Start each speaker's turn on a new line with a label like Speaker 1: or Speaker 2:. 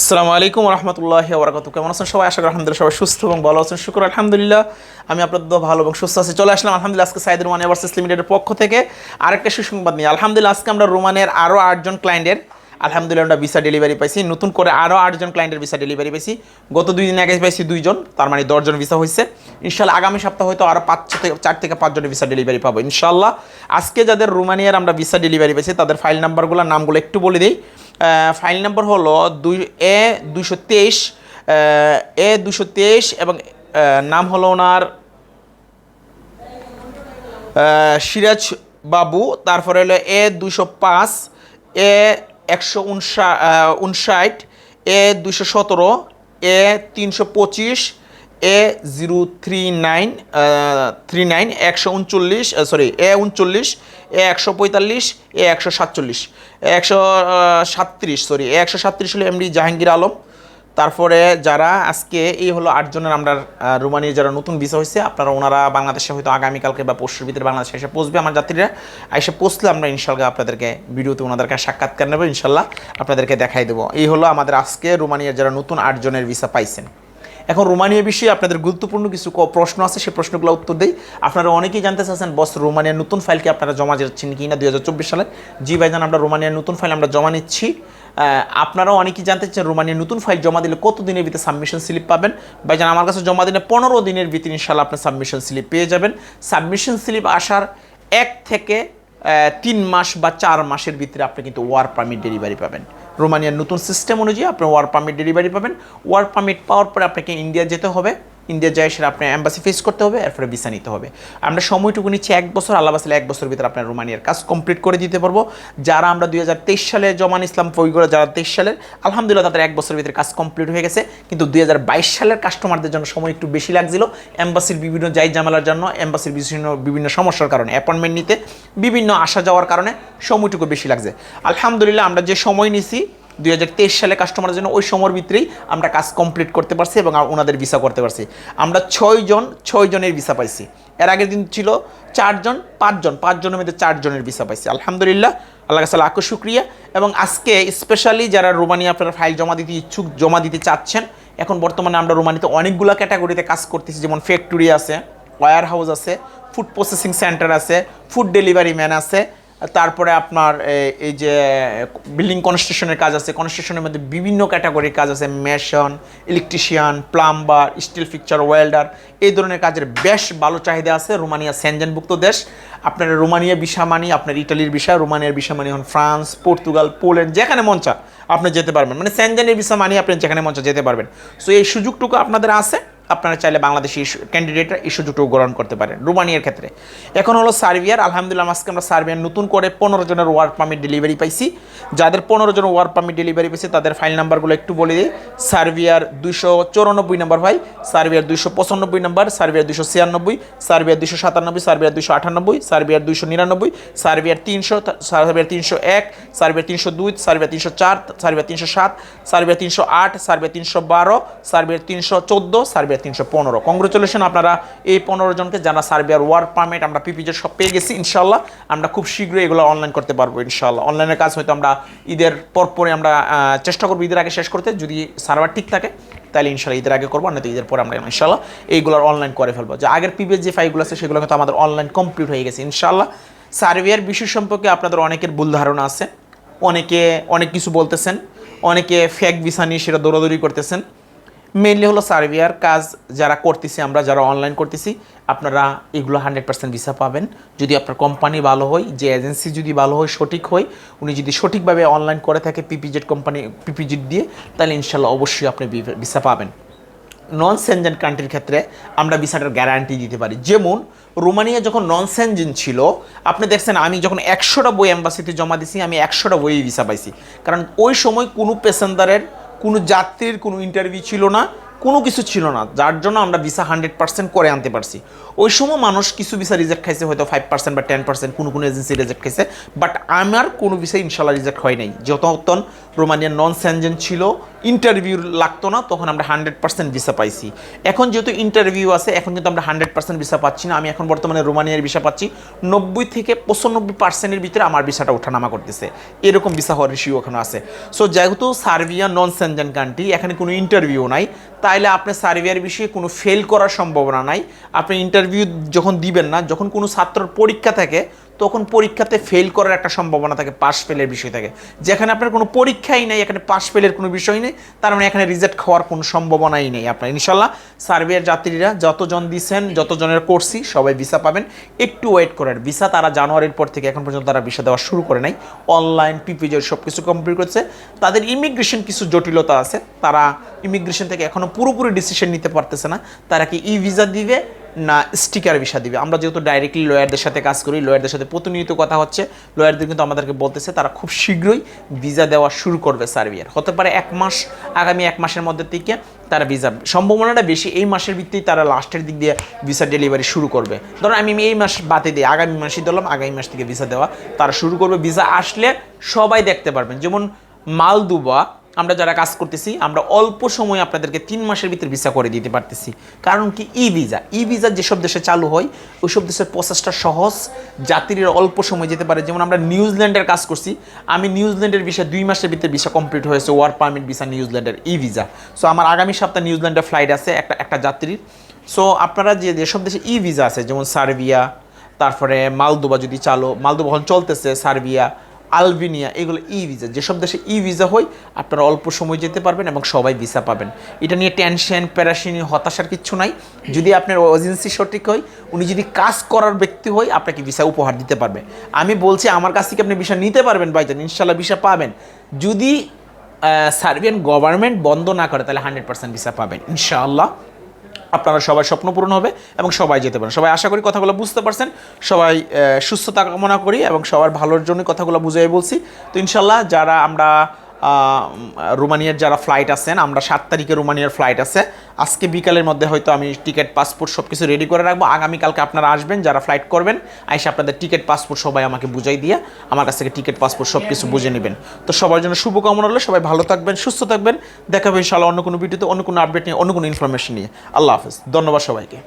Speaker 1: আসসালামু আলাইকুম রহমতুল্লাহ বরকত কেমন আছেন সবাই? আশা করি আলহামদুলিল্লাহ সবাই সুস্থ এবং ভালো আছেন। শুক্র, আলহামদুলিল্লাহ। আমি আপনাদের ভালো এবং সুস্থ আছি। চলে আসলাম আলহামদুলিল্লাহ আজকে সাইদুর রোমান এভার্সিস লিমিটেডের পক্ষ থেকে আরেকটা সুসংবাদ নিয়ে। আলহামদুলিল্লাহ আজকে আমরা রোমানের আরও আটজন ক্লায়েন্টের আলহামদুলিল্লাহ আমরা ভিসা ডেলিভারি পাইছি। নতুন করে আরও আটজন ক্লায়েন্টের ভিসা ডেলিভারি পাইছি। গত দুই দিন আগে পাইছি দুইজন, তার মানে দশজন ভিসা হয়েছে। ইনশাল্লাহ আগামী সপ্তাহ হয়তো আরও পাঁচ থেকে, চার থেকে পাঁচজনের ভিসা ডেলিভারি পাবো। ইনশাল্লাহ আজকে যাদের রোমানিয়ার আমরা ভিসা ডেলিভারি পাইছি, তাদের ফাইল নাম্বারগুলো নামগুলো একটু বলে দিই। ফাইল নাম্বার হলো দুই এ দুশো তেইশ এ দুশো তেইশ এবং নাম হলো ওনার সিরাজ বাবু, তারপরে হলো এ দুশো পাঁচ, এ একশো উনষা উনষাট, এ দুশো সতেরো, এ তিনশো পঁচিশ এ zero three nine three nine একশো উনচল্লিশ সরি এ উনচল্লিশ এ একশো পঁয়তাল্লিশ এ একশো সাতচল্লিশ একশো সাতত্রিশ সরি এ একশো সাতত্রিশ হলো এমডি জাহাঙ্গীর আলম। তারপরে যারা আজকে এই হলো আটজনের আমরা আহ, রোমানির যারা নতুন ভিসা হয়েছে আপনারা ওনারা বাংলাদেশে হয়তো আগামীকালকে বা পরশুর ভিতরে বাংলাদেশে এসে পৌঁছবে আমার যাত্রীরা। এসে পৌঁছলে আমরা ইনশাল্লাহ আপনাদেরকে ভিডিওতে ওনাদেরকে সাক্ষাৎকার নেব ইনশাল্লাহ আপনাদেরকে দেখাই দেবো। এই হলো আমাদের আজকে রোমানিয়ার যারা নতুন আটজনের ভিসা পাইছেন। এখন রোমানিয়া বিষয়ে আপনাদের গুরুত্বপূর্ণ কিছু প্রশ্ন আছে সেই প্রশ্নগুলো উত্তর দেই। আপনারা অনেকেই জানতে চাচ্ছেন, বস রোমানিয়ার নতুন ফাইলকে আপনারা জমা যাচ্ছেন কি না দুই হাজার চব্বিশ সালে? জি ভাইজান, আমরা রোমানিয়ার নতুন ফাইল আমরা জমা নিচ্ছি। আপনারাও অনেকেই জানতে চাচ্ছেন রোমানিয়ার নতুন ফাইল জমা দিলে কত দিনের ভিতরে সাবমিশন স্লিপ পাবেন? ভাইজান, আমার কাছে জমা দিলে পনেরো দিনের ভিতরে ইনশাল্লাহ আপনি সাবমিশন স্লিপ পেয়ে যাবেন। সাবমিশন স্লিপ আসার এক থেকে তিন মাস বা চার মাসের ভিতরে আপনি কিন্তু ওয়ার পারমিট ডেলিভারি পাবেন। রোমানিয়ার নতুন সিস্টেম অনুযায়ী আপনি ওয়ার্ক পারমিট ডেলিভারি পাবেন। ওয়ার্ক পারমিট পাওয়ার পরে আপনাকে ইন্ডিয়া যেতে হবে। ইন্ডিয়া যায়, সেটা আপনার অ্যাম্বাসি ফেস করতে হবে, এরপরে ভিসা নিতে হবে। আমরা সময়টুকু নিচ্ছি এক বছর, আল্লাহ বাসলে এক বছর ভিতরে আপনার রোমানিয়ার কাজ কমপ্লিট করে দিতে পারব। যারা আমরা দুই হাজার তেইশ সালে জমান ইসলাম বইগুলো যারা তেইশ সালের, আলহামদুলিল্লাহ তাদের এক বছরের ভিতরে কাজ কমপ্লিট হয়ে গেছে। কিন্তু দুই হাজার বাইশ সালের কাস্টমারদের জন্য সময় একটু বেশি লাগছিল। অ্যাম্বাসির বিভিন্ন যাই জামালার জন্য অ্যাম্বাসির বিভিন্ন বিভিন্ন সমস্যার কারণে অ্যাপয়েন্টমেন্ট নিতে, বিভিন্ন আসা যাওয়ার কারণে সময়টুকু বেশি লাগছে। আলহামদুলিল্লাহ আমরা যে সময় নিছি দুই হাজার তেইশ সালে কাস্টমারের জন্য ওই সময়ের ভিতরেই আমরা কাজ কমপ্লিট করতে পারছি এবং ওনাদের ভিসা করতে পারছি। আমরা ছয়জন ছয় জনের ভিসা পাইছি। এর আগের দিন ছিল চারজন পাঁচজন পাঁচজনের মধ্যে চারজনের ভিসা পাইছি। আলহামদুলিল্লাহ আল্লাহ কাছে লাখো শুক্রিয়া। এবং আজকে স্পেশালি যারা রোমানিয়া আপনারা ফাইল জমা দিতে ইচ্ছুক, জমা দিতে চাচ্ছেন, এখন বর্তমানে আমরা রোমানিতে অনেকগুলো ক্যাটাগরিতে কাজ করতেছি। যেমন ফ্যাক্টরি আছে ওয়ার হাউস আছে ফুড প্রসেসিং সেন্টার আছে ফুড ডেলিভারি ম্যান আছে তারপরে আপনার এই যে বিল্ডিং কনস্ট্রাকশনের কাজ আছে কনস্ট্রাকশনের মধ্যে বিভিন্ন ক্যাটাগরির কাজ আছে mason electrician plumber steel fixture welder এই ধরনের কাজের বেশ ভালো চাহিদা আছে রোমানিয়া সেনজেনভুক্ত দেশ। আপনার রোমানিয়া ভিসা মানি, আপনার ইটালির ভিসা, রোমানিয়ার ভিসা মানি হন ফ্রান্স, পর্তুগাল, পোল্যান্ড, যেখানে মন চা আপনি যেতে পারবেন। মানে সেনজেনের ভিসা মানি আপনি যেখানে মন চা যেতে পারবেন। সো এই সুযোগটুকু আপনাদের আছে। আপনারা চাইলে বাংলাদেশি ক্যান্ডিডেটরা এই সুযোগটুকু গ্রহণ করতে পারেন, রোমানিয়ার ক্ষেত্রে। এখন হলো সার্বিয়ার, আলহামদুলিল্লাহ আজকে আমরা সার্বিয়ার নতুন করে পনেরো জনের ওয়ার্ক পারমিট ডেলিভারি পাইছি। যাদের পনেরো জন ওয়ার্ক পারমিট ডেলিভারি পাইছে, তাদের ফাইল নাম্বারগুলো একটু বলে দিই। সার্বিয়ার দুইশো চৌরানব্বই নম্বর ভাই সার্বিয়ার দুইশো পঁচানব্বই নম্বর সার্বিয়ার দুইশো ছিয়ানব্বই, সার্বিয়ার দুইশো সাতানব্বই, সার্বিয়ার দুইশো আটানব্বই, সার্বিয়ার দুইশো নিরানব্বই, সার্বিয়ার তিনশো সার্বিয়ার তিনশো এক, সার্বিয়ার তিনশো দুই, সার্বিয়ার তিনশো চার, সার্বিয়ার তিনশো সাত, সার্বিয়ার তিনশো আট, সার্বিয়ার তিনশো বারো, সার্বিয়ার তিনশো চোদ্দ, সার্বিয়ার তিনশো পনেরো। কংগ্রেচুলেশন আপনারা এই পনেরো জনকে, যারা সার্বিয়ার ওয়ার্ক পারমিট আমরা পিপিজের সব পেয়ে গেছি ইনশাল্লাহ আমরা খুব শীঘ্রই এগুলো অনলাইন করতে পারব ইনশাল্লাহ অনলাইনের কাজ হয়তো আমরা ঈদের পরপরে আমরা চেষ্টা করব ঈদের আগে শেষ করতে। যদি সার্ভার ঠিক থাকে, তাহলে ইনশাল্লাহ ঈদের আগে করব নয়তো ঈদের পরে আমরা ইনশাল্লাহ এইগুলোর অনলাইন করে ফেলব। যে আগের প্রিভিয়াস যে ফাইলগুলো আছে, সেগুলো কিন্তু আমাদের অনলাইন কমপ্লিট হয়ে গেছে ইনশাল্লাহ সার্বিয়ার বিষয় সম্পর্কে আপনাদের অনেকের ভুল ধারণা আছে। অনেকে অনেক কিছু বলতেছেন। অনেকে ফেক ভিসা নিয়ে সেটা দৌড়াদৌড়ি করতেছেন। মেনলি হলো সার্ভিয়ার কাজ যারা করতেছি আমরা, যারা অনলাইন করতেছি, আপনারা এগুলো হান্ড্রেড পার্সেন্ট ভিসা পাবেন। যদি আপনার কোম্পানি ভালো হয়, যে এজেন্সি যদি ভালো হয়, সঠিক হয়, উনি যদি সঠিকভাবে অনলাইন করে থাকে পিপিজেড কোম্পানি পিপিজেড দিয়ে, তাহলে ইনশাল্লাহ অবশ্যই আপনি ভিসা পাবেন। নন সেনজেন কান্ট্রির ক্ষেত্রে আমরা ভিসাটার গ্যারান্টি দিতে পারি। যেমন, রোমানিয়া যখন নন সেনজেন ছিল, আপনি দেখছেন আমি যখন একশোটা বই অ্যাম্বাসিতে জমা দিছি, আমি একশোটা বই ভিসা পাইছি। কারণ ওই সময় কোনো প্যাসেঞ্জারের কোনো যাত্রীর কোনো ইন্টারভিউ ছিল না। কোনো কিছু ছিল না, যার জন্য আমরা ভিসা হান্ড্রেড পার্সেন্ট করে আনতে পারছি। ওই সময় মানুষ কিছু ভিসা রিজেক্ট খাইছে, হয়তো ফাইভ পার্সেন্ট বা টেন পার্সেন্ট কোনো কোনো এজেন্সি রিজেক্ট খাইছে বাট আমার কোনো ভিসা ইনশাল্লাহ রিজেক্ট হয় নাই। যতক্ষণ রোমানিয়ান নন স্যানজেন ছিল ইন্টারভিউ লাগতো না, তখন আমরা হান্ড্রেড পার্সেন্ট ভিসা পাইছি। এখন যেহেতু ইন্টারভিউ আছে, এখন কিন্তু আমরা হান্ড্রেড পার্সেন্ট ভিসা পাচ্ছি না। আমি এখন বর্তমানে রোমানিয়ার ভিসা পাচ্ছি। নব্বই থেকে পঁচানব্বই পার্সেন্টের ভিতরে আমার ভিসাটা ওঠানামা করতেছে। এরকম ভিসা হওয়ার রেশিও ওখানে আছে। সো যেহেতু সার্বিয়া নন স্যানজেন কান্ট্রি এখানে কোনো ইন্টারভিউ নাই। তাইলে আপনি সার্ভেয়ার বিষয়ে কোনো ফেল করার সম্ভাবনা নাই। আপনি ইন্টারভিউ যখন দিবেন না, যখন কোনো ছাত্রর পরীক্ষা থাকে তখন পরীক্ষাতে ফেল করার একটা সম্ভাবনা থাকে পাস ফেলের বিষয় থাকে। যেখানে আপনার কোনো পরীক্ষাই নেই, এখানে পাস ফেলের কোনো বিষয় নেই, তার মানে এখানে রিজেক্ট খাওয়ার কোনো সম্ভাবনাই নেই আপনার। ইনশাল্লাহ সার্বিয়ার যাত্রীরা যতজন দিচ্ছেন যতজনের করছি সবাই ভিসা পাবেন। একটু ওয়েট করেন ভিসা তারা জানুয়ারির পর থেকে এখন পর্যন্ত তারা ভিসা দেওয়া শুরু করে নাই। অনলাইন পিপিজের সব কিছু কমপ্লিট করছে। তাদের ইমিগ্রেশন কিছু জটিলতা আছে। তারা ইমিগ্রেশন থেকে এখনও পুরোপুরি ডিসিশন নিতে পারতেছে না। তারা কি ই ভিসা দিবে? না স্টিকার ভিসা দিবে। আমরা যেহেতু ডাইরেক্টলি লয়ারদের সাথে কাজ করি লয়ারদের সাথে প্রতিনিয়ত কথা হচ্ছে। লয়ারদের কিন্তু আমাদেরকে বলতেছে, তারা খুব শীঘ্রই ভিসা দেওয়া শুরু করবে সার্বিয়ার। হতে পারে এক মাস, আগামী এক মাসের মধ্যে থেকে তারা ভিসা সম্ভাবনাটা বেশি, এই মাসের ভিত্তিতে তারা লাস্টের দিক দিয়ে ভিসা ডেলিভারি শুরু করবে। ধরো আমি এই মাস বাদে দিই আগামী মাসে দিলাম আগামী মাস থেকে ভিসা দেওয়া তারা শুরু করবে। ভিসা আসলে সবাই দেখতে পারবেন। যেমন মালদুবা আমরা যারা কাজ করতেছি, আমরা অল্প সময়ে আপনাদেরকে তিন মাসের ভিতরে ভিসা করে দিতে পারতেছি। কারণ কি? ই ভিসা ই ভিসা যেসব দেশে চালু হয়, ওইসব দেশের প্রসেসটা সহজ, যাত্রীরা অল্প সময় যেতে পারে। যেমন আমরা নিউজিল্যান্ডের কাজ করছি, আমি নিউজিল্যান্ডের ভিসা দুই মাসের ভিতরে ভিসা কমপ্লিট হয়েছে ওয়ার্ক পারমিট ভিসা নিউজিল্যান্ডের ই ভিসা সো আমার আগামী সপ্তাহে নিউজিল্যান্ডের ফ্লাইট আছে, একটা একটা যাত্রীর। সো আপনারা যে, যেসব দেশে ই ভিসা আছে, যেমন সার্বিয়া, তারপরে মালদোবা যদি চালো, মালদোবা এখন চলতেছে সার্বিয়া আলবেনিয়া, এগুলো ই ভিসা যেসব দেশে ই ভিসা হয়, আপনারা অল্প সময় যেতে পারবেন এবং সবাই ভিসা পাবেন। এটা নিয়ে টেনশন প্যারাশিনি হতাশার কিচ্ছু নাই। যদি আপনার এজেন্সি সঠিক হয়, উনি যদি কাজ করার ব্যক্তি হয়, আপনাকে ভিসা উপহার দিতে পারবে। আমি বলছি, আমার কাছ থেকে আপনি ভিসা নিতে পারবেন ভাইজান ইনশাল্লাহ ভিসা পাবেন। যদি সার্বিয়ান গভর্নমেন্ট বন্ধ না করে, তাহলে হান্ড্রেড পার্সেন্ট ভিসা পাবেন, ইনশাআল্লাহ। আপনারা সবাই স্বপ্ন পূরণ হবে এবং সবাই যেতে পারেন। সবাই আশা করি কথাগুলো বুঝতে পারছেন। সবাই সুস্থতা কামনা করি এবং সবার ভালোর জন্য কথাগুলো বুঝাই বলছি। তো ইনশাল্লাহ যারা আমরা রোমানিয়ার যারা ফ্লাইট আছেন, আমরা সাত তারিখে রোমানিয়ার ফ্লাইট আছে। আজকে বিকালের মধ্যে হয়তো আমি টিকিট পাসপোর্ট সব কিছু রেডি করে রাখব। আগামীকালকে আপনারা আসবেন, যারা ফ্লাইট করবেন, আইসা আপনাদের টিকিট পাসপোর্ট সবাই আমাকে বুঝাই দিয়ে আমার কাছ থেকে টিকিট পাসপোর্ট সব কিছু বুঝে নেবেন। তো সবার জন্য শুভকামনা হলো সবাই ভালো থাকবেন, সুস্থ থাকবেন। দেখাবে ইনশাল্লাহ অন্য কোনো ভিডিওতে অন্য কোনো আপডেট নিয়ে, অন্য কোনো ইনফরমেশন নিয়ে। আল্লাহ হাফেজ। ধন্যবাদ সবাইকে।